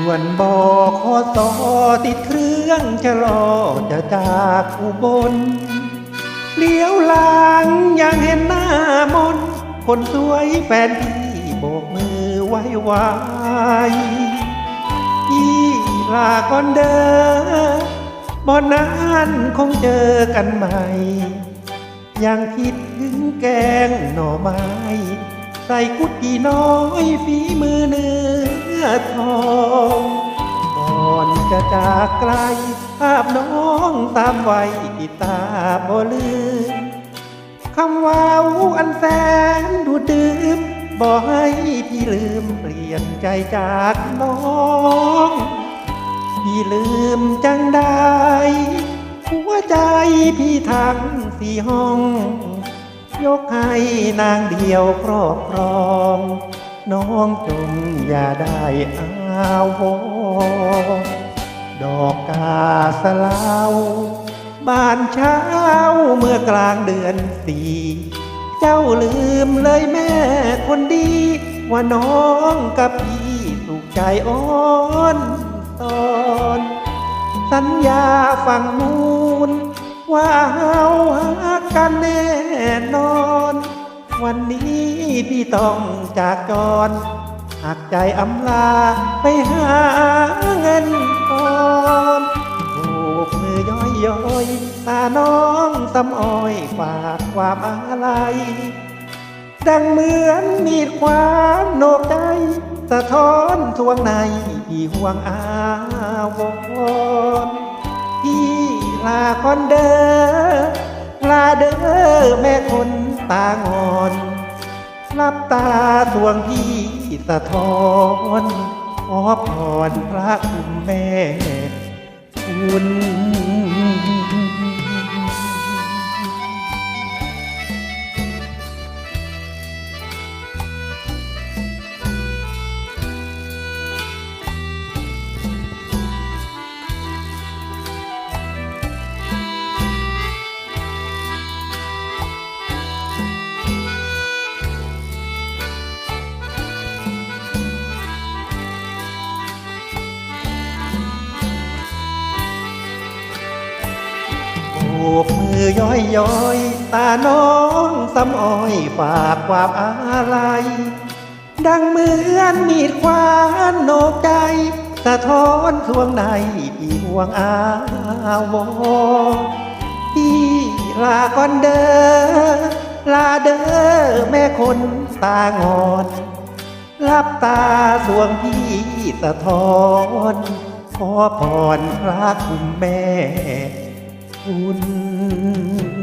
ด่วนบอกขอสอติดเครื่องจะรอจะจากอุบลเลี้ยวหลังยังเห็นหน้ามน คนสวยแฟนพี่โบกมือไว้ไวายพี่ลาก่อนเด้อบอนนั้นคงเจอกันใหม่ ยังคิดถึงแกงหน่อไม้ ใส่กุดกี่น้อยฝีมือเนื้อ ทองก่อนจะจากไกล ภาพน้องตามไว้ติดตาบ่ลืมคำว่าอันแสนดูดื่มบอกให้พี่ลืมเปลี่ยนใจจากน้องพี่ลืมจังได้ หัวใจพี่ทั้งสี่ห้อง ยกให้นางเดียวครอบครอง น้องจงอย่าได้อาวดอกกาสลาวบานเช้าเมื่อกลางเดือนสี่เจ้าลืมเลยแม่คนดี ว่าน้องกับพี่สุขใจอ่อนตอน สัญญาฝั่งมูล ว่าเฮาหักกันแน่นอน วันนี้พี่ต้องจากจรหักใจอำลาไปหาเงินก่อนโบกมือย่อยย้อยตาน้องสำอ้อยฝากความอะไร ดังเหมือนมีดความโนกใจ สะท้อนทวงในพี่ห่วงอาวรณ์พี่ลาคอนเดอลาเด้อแม่คน ตางอนรับตาทวงพี่สะท้อนขอพรพระคุณแม่คุณ กมือย่อยย้อย ตาน้องสำอ้อยฝากความอะไรดังเหมือนมีดควานโนกใจ สะท้อนทวงในพี่ห่วงอาวรณ์พี่ลาก่อนเด้อลาเด้อแม่คนตางอนรับตาสวงพี่สะท้อน ขอพรพระคุณแม่ คุณ